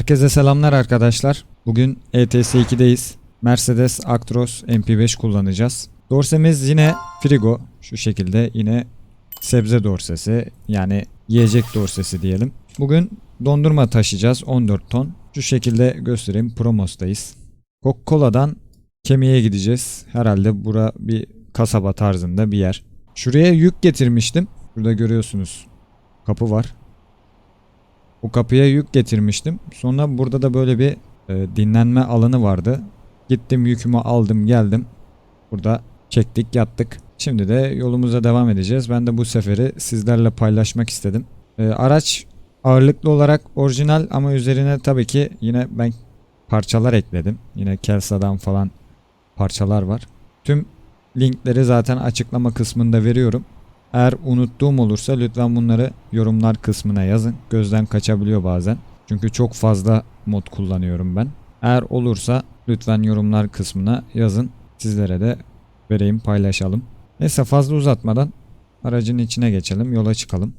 Herkese selamlar arkadaşlar. Bugün ETS 2'deyiz. Mercedes Actros MP5 kullanacağız. Dorsemiz yine frigo. Şu şekilde yine sebze dorsesi yani yiyecek dorsesi diyelim. Bugün dondurma taşıyacağız 14 ton. Şu şekilde göstereyim. Promos'tayız. Coca-Cola'dan kemiğe gideceğiz. Herhalde bura bir kasaba tarzında bir yer. Şuraya yük getirmiştim. Burada görüyorsunuz. Kapı var. Bu kapıya yük getirmiştim. Sonra burada da böyle bir e, dinlenme alanı vardı. Gittim yükümü aldım geldim. Burada çektik yattık. Şimdi de yolumuza devam edeceğiz. Ben de bu seferi sizlerle paylaşmak istedim. E, araç ağırlıklı olarak orijinal ama üzerine tabii ki yine ben parçalar ekledim. Yine Kelsa'dan falan parçalar var. Tüm linkleri zaten açıklama kısmında veriyorum. Eğer unuttuğum olursa lütfen bunları yorumlar kısmına yazın. Gözden kaçabiliyor bazen. Çünkü çok fazla mod kullanıyorum ben. Eğer olursa lütfen yorumlar kısmına yazın. Sizlere de vereyim paylaşalım. Neyse fazla uzatmadan aracın içine geçelim yola çıkalım.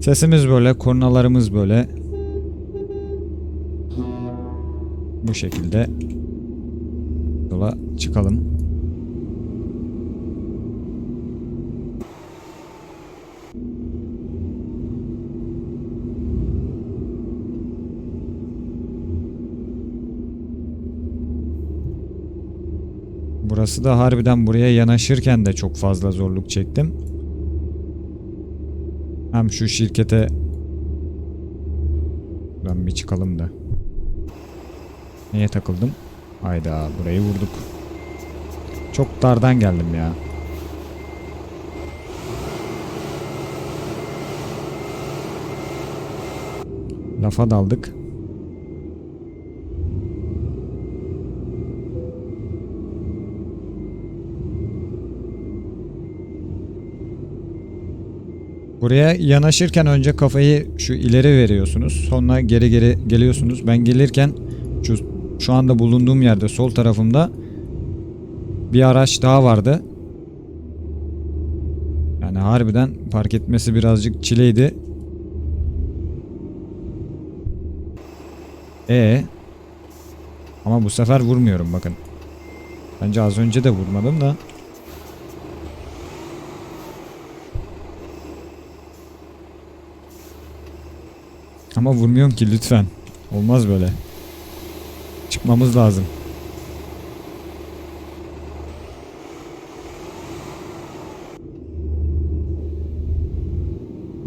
Sesimiz böyle, kornalarımız böyle. Bu şekilde yola çıkalım. Burası da harbiden buraya yanaşırken de çok fazla zorluk çektim. Hem şu şirkete Buradan bir çıkalım da. Neye takıldım? Hayda burayı vurduk. Çok dardan geldim ya. Lafa daldık. Buraya yanaşırken önce kafayı şu ileri veriyorsunuz. Sonra geri geri geliyorsunuz. Ben gelirken şu şu anda bulunduğum yerde sol tarafımda bir araç daha vardı. Yani harbiden park etmesi birazcık çileydi. E ama bu sefer vurmuyorum bakın. Bence az önce de vurmadım da. Ama vurmuyorum ki lütfen. Olmaz böyle. Çıkmamız lazım.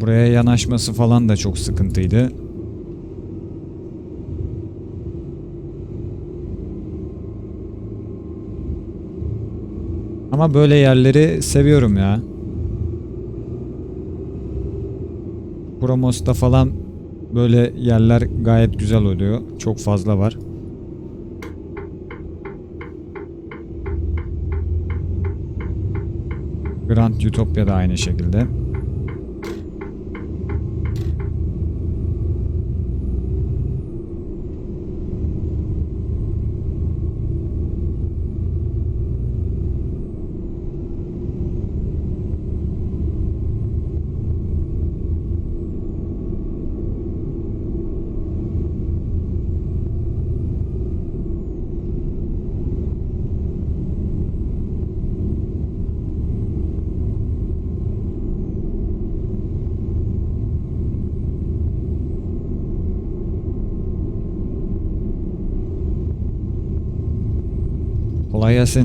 Buraya yanaşması falan da çok sıkıntıydı. Ama böyle yerleri seviyorum ya. Promos'ta falan böyle yerler gayet güzel oluyor. Çok fazla var. Grand Utopia da aynı şekilde. Elias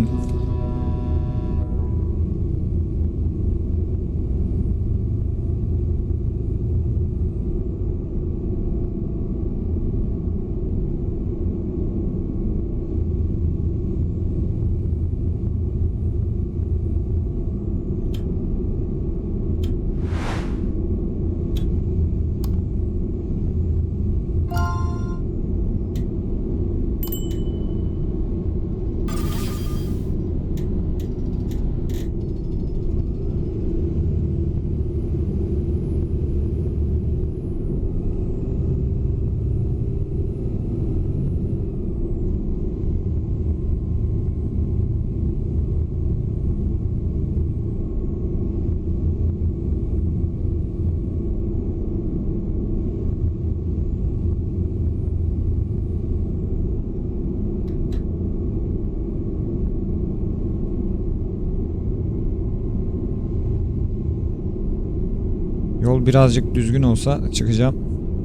Yol birazcık düzgün olsa çıkacağım.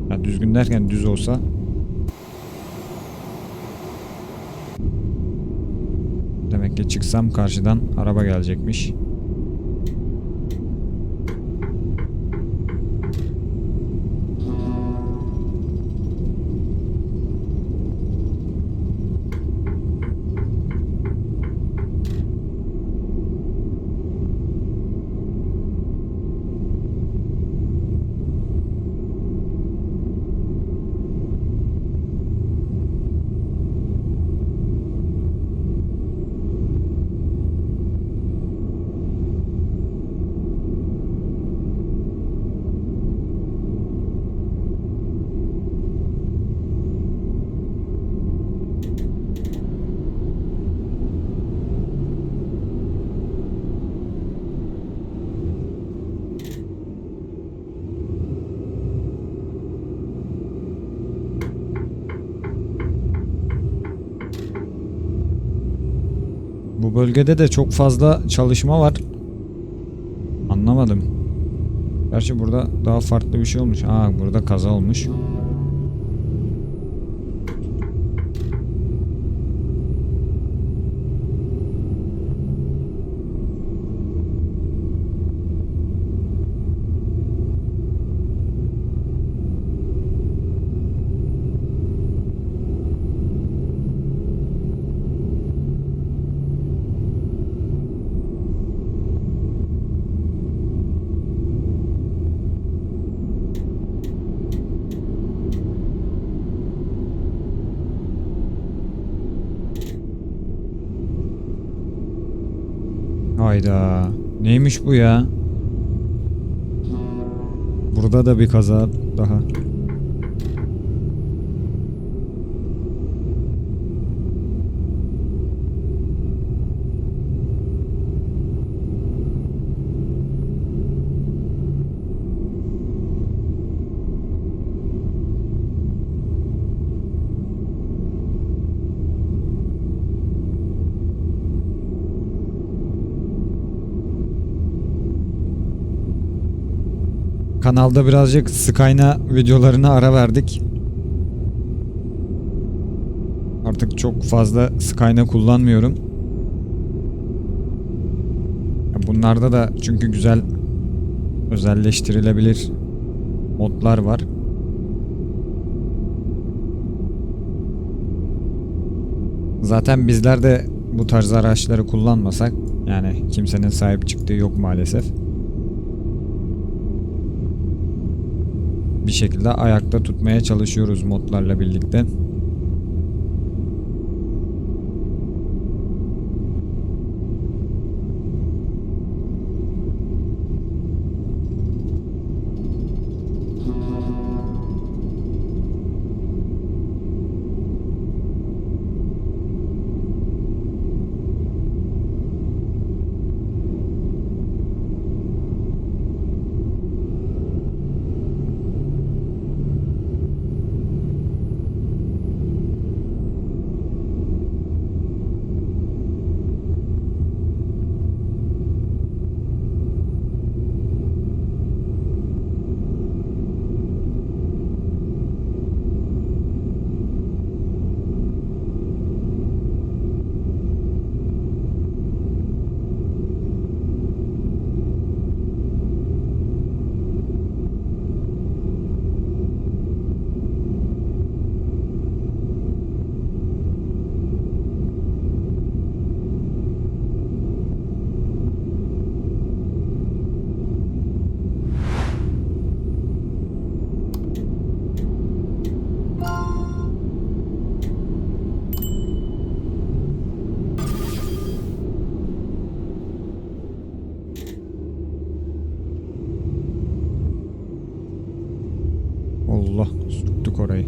Ya düzgün derken düz olsa. Demek ki çıksam karşıdan araba gelecekmiş. Bu bölgede de çok fazla çalışma var. Anlamadım. Gerçi burada daha farklı bir şey olmuş. Aa burada kaza olmuş. Hayda. Neymiş bu ya? Burada da bir kaza daha. Kanalda birazcık Skyna videolarına ara verdik. Artık çok fazla Skyna kullanmıyorum. Bunlarda da çünkü güzel özelleştirilebilir modlar var. Zaten bizler de bu tarz araçları kullanmasak yani kimsenin sahip çıktığı yok maalesef. Bir şekilde ayakta tutmaya çalışıyoruz modlarla birlikte. Allah sürttük orayı.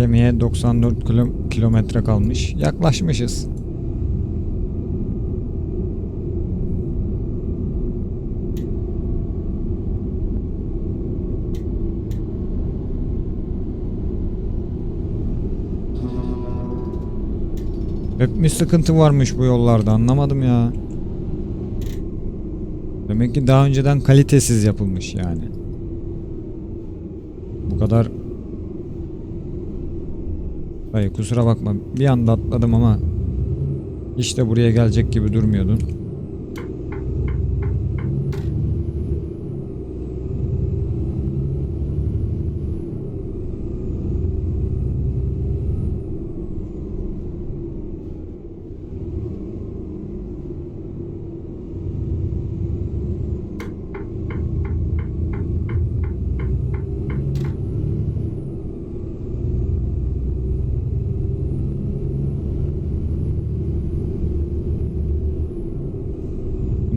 Kemiğe 94 kilo- kilometre kalmış. Yaklaşmışız. Hep mi sıkıntı varmış bu yollarda anlamadım ya. Demek ki daha önceden kalitesiz yapılmış yani. Bu kadar Hayır kusura bakma bir anda atladım ama hiç de buraya gelecek gibi durmuyordun.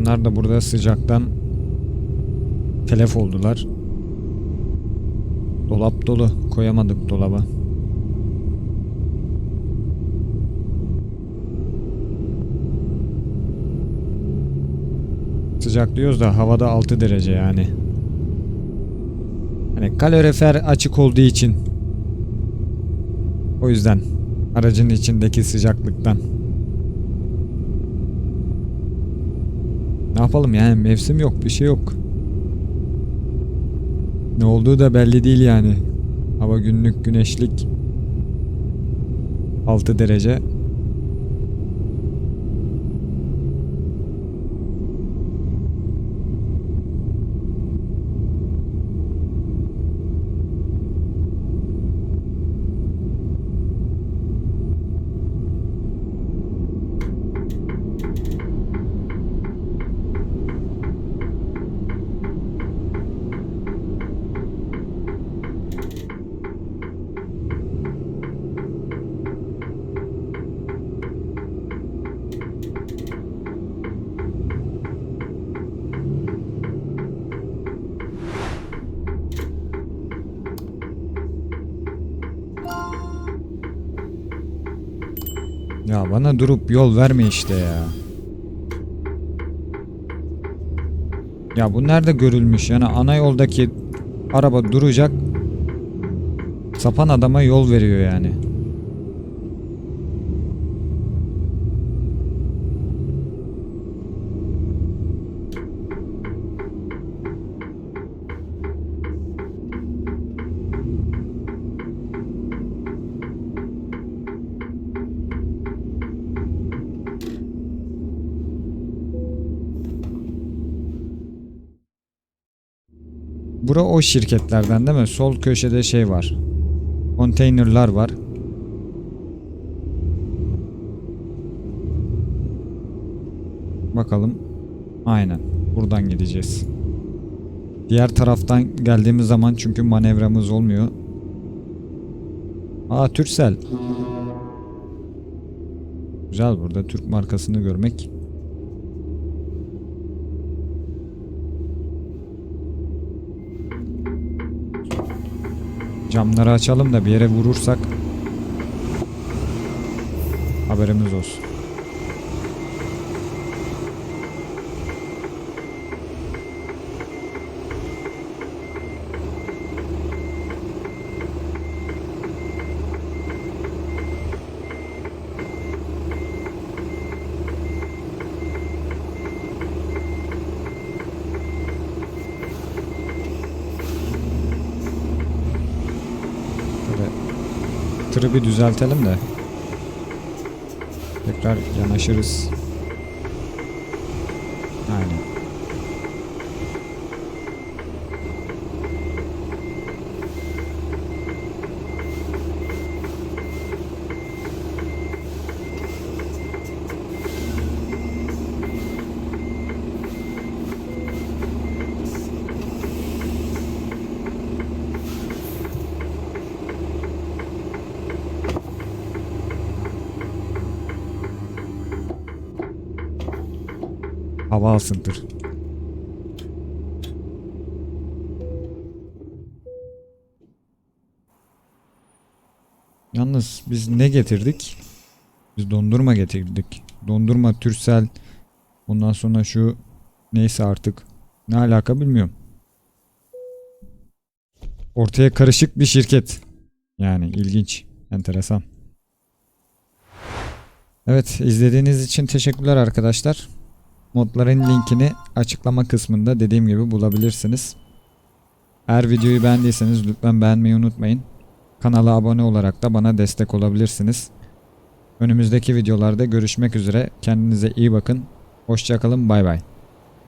Bunlar da burada sıcaktan telef oldular. Dolap dolu. Koyamadık dolaba. Sıcak diyoruz da havada 6 derece yani. Hani kalorifer açık olduğu için. O yüzden aracın içindeki sıcaklıktan. Yapalım yani mevsim yok bir şey yok. Ne olduğu da belli değil yani. Hava günlük güneşlik 6 derece. Ya bana durup yol verme işte ya. Ya bu nerede görülmüş yani ana yoldaki araba duracak sapan adama yol veriyor yani. Bura o şirketlerden değil mi? Sol köşede şey var. Konteynerlar var. Bakalım. Aynen. Buradan gideceğiz. Diğer taraftan geldiğimiz zaman çünkü manevramız olmuyor. Aa Türksel. Güzel burada Türk markasını görmek. Camları açalım da bir yere vurursak haberimiz olsun. Böyle tırı bir düzeltelim de tekrar yanaşırız. Aynen. Hava alsın tır. Yalnız biz ne getirdik? Biz dondurma getirdik. Dondurma, Türsel. Ondan sonra şu neyse artık. Ne alaka bilmiyorum. Ortaya karışık bir şirket. Yani ilginç, enteresan. Evet, izlediğiniz için teşekkürler arkadaşlar. Modların linkini açıklama kısmında dediğim gibi bulabilirsiniz. Eğer videoyu beğendiyseniz lütfen beğenmeyi unutmayın. Kanala abone olarak da bana destek olabilirsiniz. Önümüzdeki videolarda görüşmek üzere. Kendinize iyi bakın. Hoşçakalın. Bay bay.